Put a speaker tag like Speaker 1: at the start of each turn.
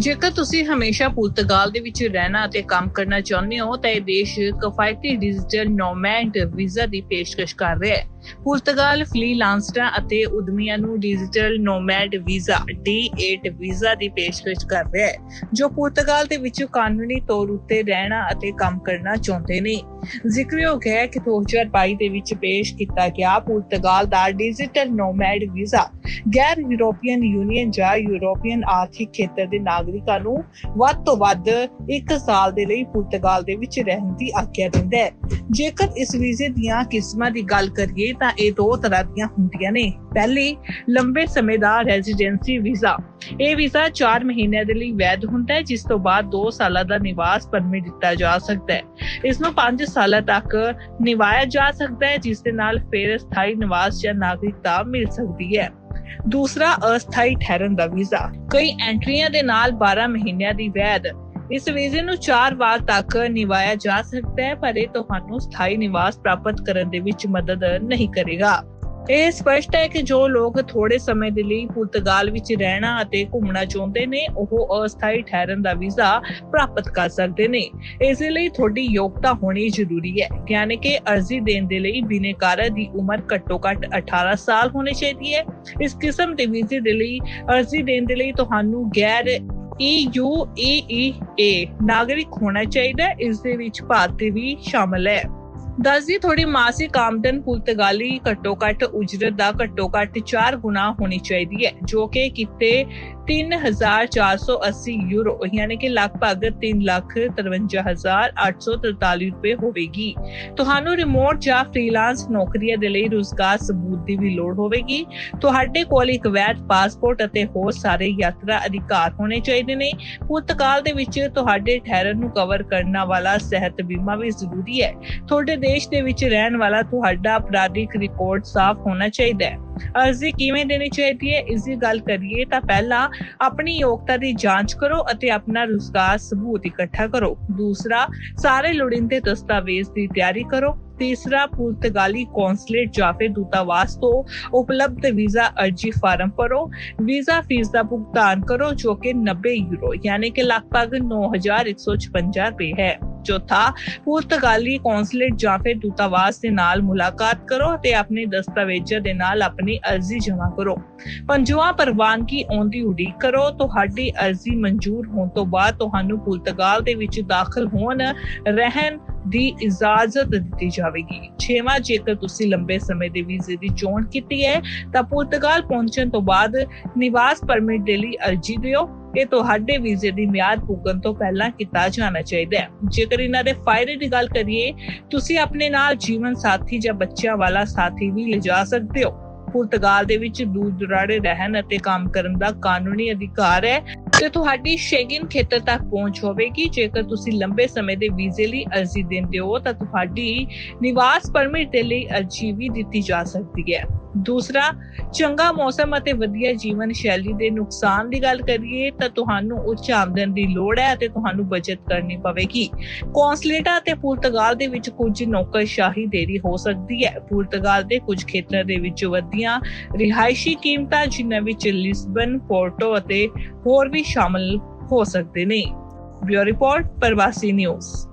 Speaker 1: ਜੇਕਰ ਤੁਸੀਂ ਹਮੇਸ਼ਾ ਪੁਰਤਗਾਲ ਦੇ ਵਿੱਚ ਰਹਿਣਾ ਅਤੇ ਕੰਮ ਕਰਨਾ ਚਾਹੁੰਦੇ ਹੋ, ਤਾਂ ਇਹ ਦੇਸ਼ ਕਿਫਾਇਤੀ ਡਿਜੀਟਲ ਨੋਮੈਡ ਵੀਜ਼ਾ ਦੀ ਪੇਸ਼ਕਸ਼ ਕਰ ਰਿਹਾ ਹੈ। ਪੁਰਤਗਾਲ ਫ੍ਰੀਲਾਂਸਰਾਂ ਅਤੇ ਉਦਮੀਆਂ ਨੂੰ digital nomad visa D8 visa ਦੀ ਪੇਸ਼ਕਸ਼ ਕਰ ਰਿਹਾ ਹੈ, ਜੋ ਪੁਰਤਗਾਲ ਦੇ ਵਿੱਚ ਕਾਨੂੰਨੀ ਤੌਰ ਉੱਤੇ ਰਹਿਣਾ ਅਤੇ ਕੰਮ ਕਰਨਾ ਚਾਹੁੰਦੇ ਨੇ। ਜ਼ਿਕਰਯੋਗ ਹੈ ਕਿ 2022 ਦੇ ਵਿੱਚ ਪੇਸ਼ ਕੀਤਾ ਗਿਆ ਪੁਰਤਗਾਲ ਦਾ ਡਿਜੀਟਲ ਨੋਮੈਡ ਵੀਜ਼ਾ ਗੈਰ ਯੂਰੋਪੀਅਨ ਯੂਨੀਅਨ ਜਾਂ ਯੂਰੋਪੀਅਨ ਆਰਥਿਕ ਖੇਤਰ ਦੇ ਨਾਗਰਿਕਾਂ ਨੂੰ ਵੱਧ ਤੋਂ ਵੱਧ 1 ਸਾਲ ਦੇ ਲਈ ਪੁਰਤਗਾਲ ਦੇ ਵਿੱਚ ਰਹਿਣ ਦੀ ਆਗਿਆ ਦਿੰਦਾ ਹੈ। ਜੇਕਰ ਇਸ ਵੀਜ਼ੇ ਦੀਆਂ ਕਿਸਮਾਂ ਦੀ ਗੱਲ ਕਰੀਏ ਤਾਂ ਇਹ ਦੋ ਤਰ੍ਹਾਂ ਦੀਆਂ ਹੁੰਦੀਆਂ ਨੇ। ਪਹਿਲੀ, ਲੰਬੇ ਸਮੇਂ ਦਾ ਰੈਜ਼ੀਡੈਂਸੀ ਵੀਜ਼ਾ। ਇਹ ਵੀਜ਼ਾ 4 ਮਹੀਨਿਆਂ ਦੇ ਲਈ ਵੈਧ ਹੁੰਦਾ ਹੈ, ਜਿਸ ਤੋਂ ਬਾਅਦ 2 ਸਾਲਾਂ ਦਾ ਨਿਵਾਸ ਪਰਮਿਟ ਦਿੱਤਾ ਜਾ ਸਕਦਾ ਹੈ। ਇਸ ਨੂੰ 5 ਸਾਲਾਂ ਤੱਕ ਨਿਵਾਇਆ ਜਾ ਸਕਦਾ ਹੈ, ਜਿਸ ਦੇ ਨਾਲ ਫਿਰ ਸਥਾਈ ਨਿਵਾਸ ਜਾਂ ਨਾਗਰਿਕਤਾ ਮਿਲ ਸਕਦੀ ਹੈ। ਦੂਸਰਾ, ਅਸਥਾਈ ਠਹਿਰਨ ਦਾ ਵੀਜ਼ਾ। ਕਈ ਐਂਟਰੀਆਂ ਦੇ ਨਾਲ 12 ਮਹੀਨਿਆਂ ਦੀ ਵੈਧ ਇਸ ਵੀਜ਼ੇ ਨੂੰ 4 ਵਾਰ ਤੱਕ ਨਿਭਾਇਆ ਜਾ ਸਕਦਾ ਹੈ, ਪਰ ਇਹ ਤੁਹਾਨੂੰ ਸਥਾਈ ਨਿਵਾਸ ਪ੍ਰਾਪਤ ਕਰਨ ਦੇ ਵਿੱਚ ਮਦਦ ਨਹੀਂ ਕਰੇਗਾ। ਇਹ ਸਪਸ਼ਟ ਹੈ ਕਿ ਜੋ ਲੋਕ ਥੋੜੇ ਸਮੇਂ ਦੇ ਲਈ ਪੁਰਤਗਾਲ ਵਿੱਚ ਰਹਿਣਾ ਅਤੇ ਘੁੰਮਣਾ ਚਾਹੁੰਦੇ ਨੇ, ਉਹ ਅਸਥਾਈ ਠਹਿਰਨ ਦਾ ਵੀਜ਼ਾ ਪ੍ਰਾਪਤ ਕਰ ਸਕਦੇ ਨੇ। ਇਸ ਲਈ ਤੁਹਾਡੀ ਯੋਗਤਾ ਹੋਣੀ ਜ਼ਰੂਰੀ ਹੈ, ਯਾਨੀ ਕਿ ਅਰਜ਼ੀ ਦੇਣ ਦੇ ਲਈ ਬਿਨੇਕਾਰ ਦੀ ਉਮਰ ਘੱਟੋ-ਘੱਟ 18 ਸਾਲ ਹੋਣੀ ਚਾਹੀਦੀ ਹੈ। ਇਸ ਕਿਸਮ ਦੇ ਵੀਜ਼ੇ ਦੇ ਲਈ, ਅਰਜ਼ੀ ਦੇਣ ਦੇ ਲਈ ਤੁਹਾਨੂੰ ਗੈਰ EU EEA ਨਾਗਰਿਕ ਹੋਣਾ ਚਾਹੀਦਾ ਹੈ ਇਸ ਦੇ ਵਿੱਚ ਭਾਰਤੀ ਵੀ ਸ਼ਾਮਲ ਹੈ। ਦੱਸਦੀ ਥੋੜੀ ਮਾਸਿਕ ਆਮਦਨ ਪੁਰਤਗਾਲੀ ਘੱਟੋ ਘੱਟ ਉਜਰਤ ਦਾ ਘੱਟੋ ਘੱਟ 4 ਗੁਣਾ ਹੋਣੀ ਚਾਹੀਦੀ ਹੈ, ਜੋ ਕਿ ਕਿਤੇ 3480 ਯੂਰੋ, ਯਾਨੀ ਕਿ ਲਗਭਗ 353843 ਰੁਪਏ ਹੋਵੇਗੀ। ਤੁਹਾਨੂੰ ਰਿਮੋਟ ਜਾਂ ਫ੍ਰੀਲਾਂਸ ਨੌਕਰੀਆਂ ਦੇ ਲਈ ਰੁਜ਼ਗਾਰ ਸਬੂਤ ਦੀ ਵੀ ਲੋੜ ਹੋਵੇਗੀ। ਤੁਹਾਡੇ ਕੋਲ ਇੱਕ ਵੈਧ ਪਾਸਪੋਰਟ ਅਤੇ ਹੋਰ ਸਾਰੇ ਯਾਤਰਾ ਅਧਿਕਾਰ ਹੋਣੇ ਚਾਹੀਦੇ ਨੇ। ਪੁਰਤਗਾਲ ਦੇ ਵਿੱਚ ਤੁਹਾਡੇ ਠਹਿਰਨ ਨੂੰ ਕਵਰ ਕਰਨ ਵਾਲਾ ਸਿਹਤ ਬੀਮਾ ਵੀ ਜ਼ਰੂਰੀ ਹੈ। ਤੁਹਾਡੇ ਦੇਸ਼ ਦੇ ਵਿੱਚ ਰਹਿਣ ਵਾਲਾ ਤੁਹਾਡਾ ਅਪਰਾਧਿਕ ਰਿਕਾਰਡ ਸਾਫ਼ ਹੋਣਾ ਚਾਹੀਦਾ ਹੈ। ਅਰਜ਼ੀ ਕਿਵੇਂ ਦੇਣੀ ਚਾਹੀਦੀ ਹੈ? ਇਸ ਦੀ ਗੱਲ ਕਰੀਏ ਤਾਂ ਪਹਿਲਾਂ ਆਪਣੀ ਯੋਗਤਾ ਦੀ ਜਾਂਚ ਕਰੋ ਅਤੇ ਆਪਣਾ ਰੁਜ਼ਗਾਰ ਸਬੂਤ ਇਕੱਠਾ ਕਰੋ। ਦੂਸਰਾ, ਸਾਰੇ ਲੋੜੀਂਦੇ ਦਸਤਾਵੇਜ਼ ਦੀ ਤਿਆਰੀ ਕਰੋ। ਤੀਸਰਾ, ਪੁਰਤਗਾਲੀ ਕੌਂਸਲੇਟ ਜਾਂ ਫਿਰ ਦੂਤਾਵਾਸ ਤੋਂ ਉਪਲਬਧ ਵੀਜ਼ਾ ਅਰਜੀ ਫਾਰਮ ਭਰੋ। ਵੀਜ਼ਾ ਫੀਸ ਦਾ ਭੁਗਤਾਨ ਕਰੋ ਜੋ ਕਿ 90 ਯੂਰੋ, ਯਾਨੀ ਕਿ ਲਗਭਗ 9156 ਰੁਪਏ ਹੈ। ਚੌਥਾ ਪੁਰਤਗਾਲੀ ਕੌਂਸਲੇਟ ਜਾਂ ਫਿਰ ਦੂਤਾਵਾਸ ਦੇ ਨਾਲ ਮੁਲਾਕਾਤ ਕਰੋ ਤੇ ਆਪਣੇ ਦਸਤਾਵੇਜ਼ਾਂ ਦੇ ਨਾਲ ਆਪਣੀ ਅਰਜ਼ੀ ਜਮ੍ਹਾਂ ਕਰੋ। ਪੰਜਵਾਂ ਪ੍ਰਵਾਨਗੀ ਆਉਂਦੀ ਉਡੀਕ ਕਰੋ, ਤੁਹਾਡੀ ਅਰਜ਼ੀ ਮਨਜ਼ੂਰ ਹੋਣ ਤੋਂ ਬਾਅਦ ਤੁਹਾਨੂੰ ਪੁਰਤਗਾਲ ਦੇ ਵਿੱਚ ਦਾਖਲ ਹੋਣ, ਰਹਿਣ ਦੀ ਇਜਾਜ਼ਤ ਦਿੱਤੀ ਜਾਵੇਗੀ। ਛੇਵਾਂ ਜੇਕਰ ਤੁਸੀਂ ਲੰਬੇ ਸਮੇਂ ਦੇ ਵੀਜ਼ੇ ਦੀ ਚੋਣ ਕੀਤੀ ਹੈ, ਤਾਂ ਪੁਰਤਗਾਲ ਪਹੁੰਚਣ ਤੋਂ ਬਾਅਦ ਨਿਵਾਸ ਪਰਮਿਟ ਦੇ ਲਈ ਅਰਜ਼ੀ ਦਿਓ। ਇਹ ਤੁਹਾਡੇ ਵੀਜ਼ੇ ਦੀ ਮਿਆਦ ਪੁੱਗਣ ਤੋਂ ਪਹਿਲਾਂ ਕੀਤਾ ਜਾਣਾ ਚਾਹੀਦਾ ਹੈ। ਜੇਕਰ ਇਹਨਾਂ ਦੇ ਫਾਇਦੇ ਦੀ ਗੱਲ ਕਰੀਏ, ਤੁਸੀਂ ਆਪਣੇ ਨਾਲ ਜੀਵਨ ਸਾਥੀ ਜਾਂ ਬੱਚਿਆਂ ਵਾਲਾ ਸਾਥੀ ਵੀ ਲਿਜਾ ਸਕਦੇ ਹੋ। ਪੁਰਤਗਾਲ ਦੇ ਵਿੱਚ ਦੂਰ ਦੁਰਾੜੇ ਰਹਿਣ ਅਤੇ ਕੰਮ ਕਰਨ ਦਾ ਕਾਨੂੰਨੀ ਅਧਿਕਾਰ ਹੈ। ਤੇ ਤੁਹਾਡੀ ਸ਼ੈਂਗਨ ਖੇਤਰ ਤੱਕ ਪਹੁੰਚ ਹੋਵੇਗੀ। ਜੇਕਰ ਤੁਸੀਂ ਲੰਬੇ ਸਮੇਂ ਦੇ ਵੀਜ਼ੇ ਲਈ ਅਰਜ਼ੀ ਦਿੰਦੇ ਹੋ, ਤਾਂ ਤੁਹਾਡੀ ਨਿਵਾਸ ਪਰਮਿਟ ਦੇ ਲਈ ਅਰਜ਼ੀ ਵੀ ਦਿੱਤੀ ਜਾ ਸਕਦੀ ਹੈ। ਦੂਸਰਾ, ਚੰਗਾ ਮੌਸਮ ਅਤੇ ਵਧੀਆ ਜੀਵਨ ਸ਼ੈਲੀ ਦੇ ਨੁਕਸਾਨ ਦੀ ਗੱਲ ਕਰੀਏ ਤਾਂ ਤੁਹਾਨੂੰ ਉੱਚ ਆਮਦਨ ਦੀ ਲੋੜ ਹੈ ਅਤੇ ਤੁਹਾਨੂੰ ਬਚਤ ਕਰਨੀ ਪਵੇਗੀ। ਕੌਂਸਲੇਟਾ ਅਤੇ ਪੁਰਤਗਾਲ ਦੇ ਵਿੱਚ ਕੁਝ ਨੌਕਰਸ਼ਾਹੀ ਦੇਰੀ ਹੋ ਸਕਦੀ ਹੈ। ਪੁਰਤਗਾਲ ਦੇ ਕੁਝ ਖੇਤਰਾਂ ਦੇ ਵਿੱਚ ਵਧੀਆਂ ਰਿਹਾਇਸ਼ੀ ਕੀਮਤਾਂ, ਜਿਨ੍ਹਾਂ ਵਿੱਚ ਲਿਸਬਨ, ਪੋਰਟੋ ਅਤੇ ਹੋਰ ਵੀ ਸ਼ਾਮਲ ਹੋ ਸਕਦੇ ਨੇ। ਬਿਊਰੋ ਰਿਪੋਰਟ, ਪ੍ਰਵਾਸੀ ਨਿਊਜ਼।